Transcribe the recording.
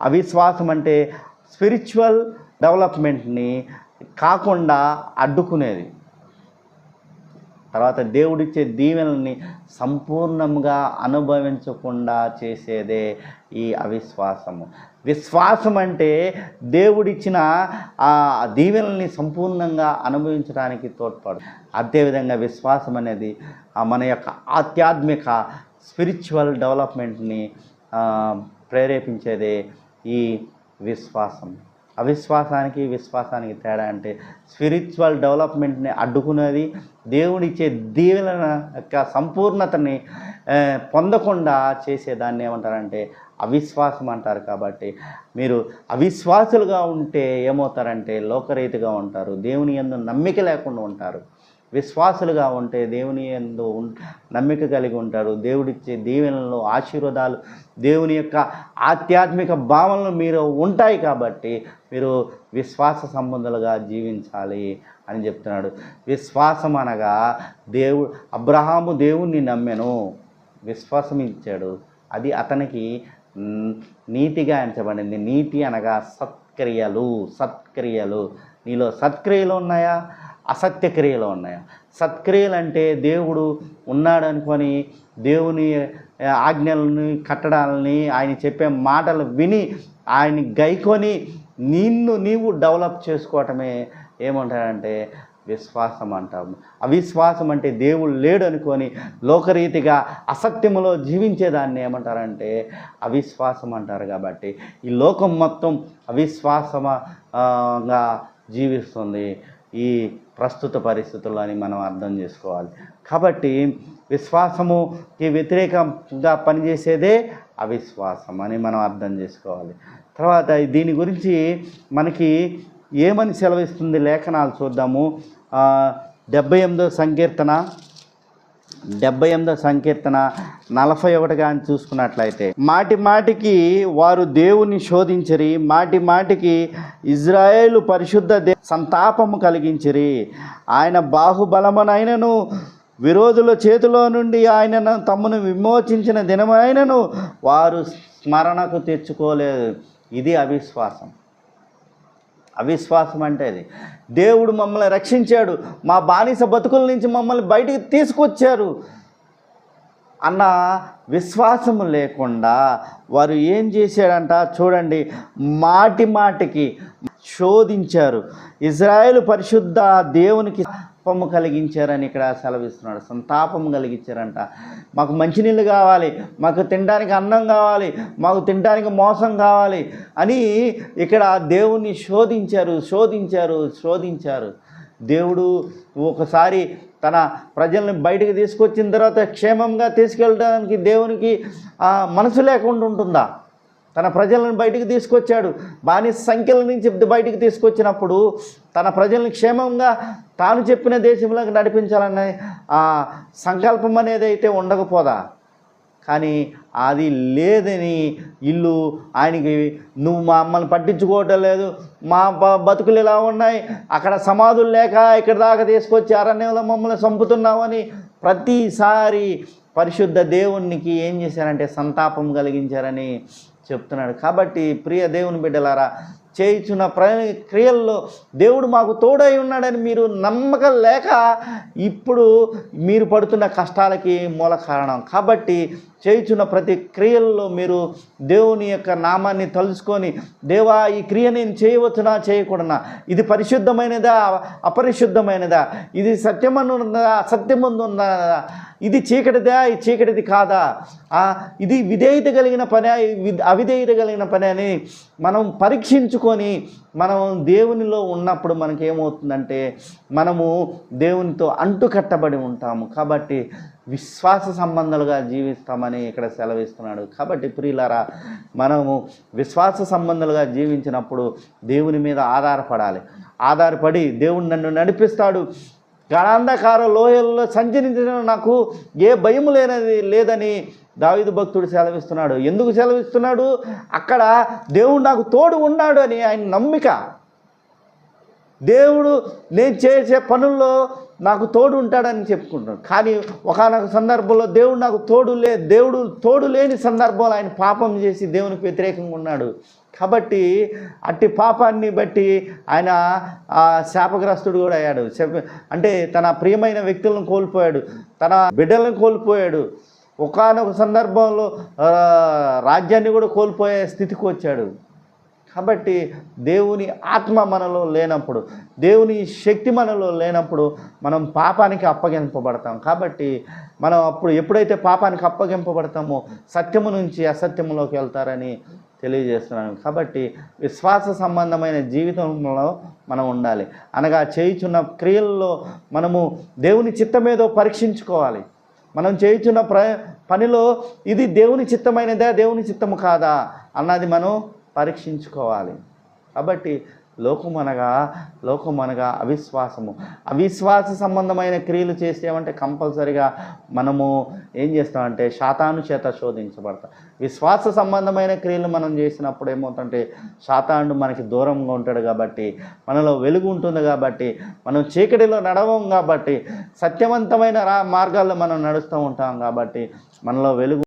అవిశ్వాసం అంటే స్పిరిచువల్ డెవలప్మెంట్ని కాకుండా అడ్డుకునేది. తర్వాత దేవుడిచ్చే దీవెనల్ని సంపూర్ణంగా అనుభవించకుండా చేసేదే ఈ అవిశ్వాసము. విశ్వాసం అంటే దేవుడిచ్చిన ఆ దీవెనల్ని సంపూర్ణంగా అనుభవించడానికి తోడ్పడు అదేవిధంగా విశ్వాసం అనేది మన యొక్క ఆధ్యాత్మిక స్పిరిచువల్ డెవలప్మెంట్ని ప్రేరేపించేదే ఈ విశ్వాసం. అవిశ్వాసానికి విశ్వాసానికి తేడా అంటే స్పిరిచువల్ డెవలప్మెంట్ని అడ్డుకునేది దేవుడిచ్చే దీవెన యొక్క సంపూర్ణతని పొందకుండా చేసేదాన్ని ఏమంటారంటే అవిశ్వాసం అంటారు కాబట్టి మీరు అవిశ్వాసులుగా ఉంటే ఏమవుతారంటే లోకరీతిగా ఉంటారు దేవుని ఎందు నమ్మిక లేకుండా ఉంటారు. విశ్వాసులుగా ఉంటే దేవుని ఎందు నమ్మిక కలిగి ఉంటారు. దేవుడిచ్చే దీవెనలు ఆశీర్వాదాలు దేవుని యొక్క ఆధ్యాత్మిక భావనలు మీరు ఉంటాయి కాబట్టి మీరు విశ్వాస సంబంధాలుగా జీవించాలి అని చెప్తున్నాడు. విశ్వాసం అనగా దేవుడు అబ్రహాము దేవుణ్ణి నమ్మెను. విశ్వాసం ఇచ్చాడు. అది అతనికి నీతిగా ఎంచబడింది. నీతి అనగా సత్క్రియలు సత్క్రియలు. నీలో సత్క్రియలు ఉన్నాయా? అసత్య క్రియలు ఉన్నాయా. సత్క్రియలు అంటే దేవుడు ఉన్నాడు అనుకొని దేవుని ఆజ్ఞలని కట్టడాలని ఆయన చెప్పే మాటలు విని ఆయన గైకొని నిన్ను నీవు డెవలప్ చేసుకోవటమే ఏమంటారంటే విశ్వాసం అంటాము అవిశ్వాసం అంటే దేవుడు లేడు అనుకొని లోకరీతిగా అసత్యములో జీవించేదాన్ని ఏమంటారంటే అవిశ్వాసం అంటారు కాబట్టి ఈ లోకం మొత్తం అవిశ్వాసముగా జీవిస్తుంది. ఈ ప్రస్తుత పరిస్థితుల్లో అని మనం అర్థం చేసుకోవాలి. కాబట్టి విశ్వాసముకి వ్యతిరేకంగా పనిచేసేదే అవిశ్వాసం అని మనం అర్థం చేసుకోవాలి. తర్వాత దీని గురించి మనకి ఏమని సెలవిస్తుంది లేఖనాలు చూద్దాము. డెబ్బై ఎనిమిదో సంకీర్తన. డెబ్బై ఎనిమిదో సంకీర్తన నలభై ఒకటిగా కానీ చూసుకున్నట్లయితే మాటి మాటికి వారు దేవుని శోధించరి మాటి మాటికి ఇజ్రాయేలు పరిశుద్ధ దే సంతాపము కలిగించిరి. ఆయన బాహుబలమునైనను విరోధుల చేతిలో నుండి ఆయనను తమను విమోచించిన దినమైనను వారు స్మరణకు తెచ్చుకోలేదు. ఇది అవిశ్వాసం. అవిశ్వాసం అంటే అది. దేవుడు మమ్మల్ని రక్షించాడు. మా బానిస బతుకుల నుంచి మమ్మల్ని బయటికి తీసుకొచ్చారు. అన్న విశ్వాసము లేకుండా వారు ఏం చేశాడంట చూడండి. మాటి మాటికి శోధించారు. ఇజ్రాయేల్ పరిశుద్ధ దేవునికి సంతాపము కలిగించారని ఇక్కడ సెలవిస్తున్నాడు. సంతాపము కలిగించారంట. మాకు మంచినీళ్ళు కావాలి మాకు తినడానికి అన్నం కావాలి మాకు తినడానికి మోసం కావాలి అని ఇక్కడ దేవుణ్ణి శోధించారు శోధించారు శోధించారు. దేవుడు ఒకసారి తన ప్రజల్ని బయటకు తీసుకొచ్చిన తర్వాత క్షేమంగా తీసుకెళ్ళడానికి దేవునికి మనసు లేకుండా ఉంటుందా? తన ప్రజలను బయటికి తీసుకొచ్చాడు. బానిస సంఖ్యల నుంచి బయటికి తీసుకొచ్చినప్పుడు తన ప్రజల్ని క్షేమంగా తాను చెప్పిన దేశంలోకి నడిపించాలనే ఆ సంకల్పం అనేది అయితే ఉండకపోదా? కానీ అది లేదని ఇల్లు ఆయనకి నువ్వు మా మమ్మల్ని పట్టించుకోవటం లేదు. మా బ- బతుకులు ఇలా ఉన్నాయి. అక్కడ సమాధులు లేక ఇక్కడ దాకా తీసుకొచ్చి అరణ్యంలో మమ్మల్ని చంపుతున్నామని ప్రతిసారి పరిశుద్ధ దేవునికి ఏం చేశారంటే సంతాపం కలిగించారని చెప్తున్నాడు. కాబట్టి ప్రియ దేవుని బిడ్డలారా చేయుచున్న ప్ర క్రియల్లో దేవుడు మాకు తోడై ఉన్నాడని మీరు నమ్మకం లేక ఇప్పుడు మీరు పడుతున్న కష్టాలకి మూల కారణం. కాబట్టి చేయుచున్న ప్రతి క్రియల్లో మీరు దేవుని యొక్క నామాన్ని తలుచుకొని దేవా ఈ క్రియ నేను చేయవచ్చునా? చేయకూడనా? ఇది పరిశుద్ధమైనదా? అపరిశుద్ధమైనదా? ఇది సత్యమనున్నదా? అసత్యమందున్నదా? ఇది చీకటిదా ఈ చీకటిది కాదా? ఇది విధేయత కలిగిన పని అవిధేయత కలిగిన పని అని మనం పరీక్షించుకొని మనం దేవునిలో ఉన్నప్పుడు మనకి ఏమవుతుందంటే మనము దేవునితో అంటుకట్టబడి ఉంటాము. కాబట్టి విశ్వాస సంబంధాలుగా జీవిస్తామని ఇక్కడ సెలవిస్తున్నాడు. కాబట్టి ప్రియులారా మనము విశ్వాస సంబంధాలుగా జీవించినప్పుడు దేవుని మీద ఆధారపడాలి. ఆధారపడి దేవుడు నన్ను నడిపిస్తాడు. గణాంధకార లోయల్లో సంచరించిన నాకు ఏ భయం లేనది లేదని దావిదు భక్తుడు సెలవిస్తున్నాడు. ఎందుకు సెలవిస్తున్నాడు? అక్కడ దేవుడు నాకు తోడు ఉన్నాడు అని ఆయన నమ్మిక. దేవుడు నేను చేసే పనుల్లో నాకు తోడు ఉంటాడని చెప్పుకుంటున్నాడు. కానీ ఒకనొక సందర్భంలో దేవుడు నాకు తోడు లే దేవుడు తోడు లేని సందర్భంలో ఆయన పాపం చేసి దేవునికి వ్యతిరేకంగా ఉన్నాడు. కాబట్టి అట్టి పాపాన్ని బట్టి ఆయన శాపగ్రస్తుడు కూడా అయ్యాడు. శాప- అంటే తన ప్రియమైన వ్యక్తులను కోల్పోయాడు. తన బిడ్డలను కోల్పోయాడు. ఒకానొక సందర్భంలో రాజ్యాన్ని కూడా కోల్పోయే స్థితికి వచ్చాడు. కాబట్టి దేవుని ఆత్మ మనలో లేనప్పుడు దేవుని శక్తి మనలో లేనప్పుడు మనం పాపానికి అప్పగింపబడతాం. కాబట్టి మనం అప్పుడు ఎప్పుడైతే పాపానికి అప్పగింపబడతామో సత్యము నుంచి అసత్యములోకి వెళ్తారని తెలియజేస్తున్నాను. కాబట్టి విశ్వాస సంబంధమైన జీవితంలో మనం ఉండాలి. అనగా చేయుచున్న క్రియల్లో మనము దేవుని చిత్తమేదో పరీక్షించుకోవాలి. మనం చేయుచున్న ప్ర పనిలో ఇది దేవుని చిత్తమైనదా దేవుని చిత్తము కాదా అన్నది మనం పరీక్షించుకోవాలి. కాబట్టి లోకమనగా లోకమనగా అవిశ్వాసము. అవిశ్వాస సంబంధమైన క్రియలు చేసామంటే కంపల్సరిగా మనము ఏం చేస్తామంటే శాతాను చేత శోధించబడతాం. విశ్వాస సంబంధమైన క్రియలు మనం చేసినప్పుడు ఏమవుతుందంటే శాతానుడు మనకి దూరంగా ఉంటాడు కాబట్టి మనలో వెలుగు ఉంటుంది కాబట్టి మనం చీకటిలో నడవం కాబట్టి సత్యవంతమైన మార్గాల్లో మనం నడుస్తూ ఉంటాం కాబట్టి మనలో వెలుగు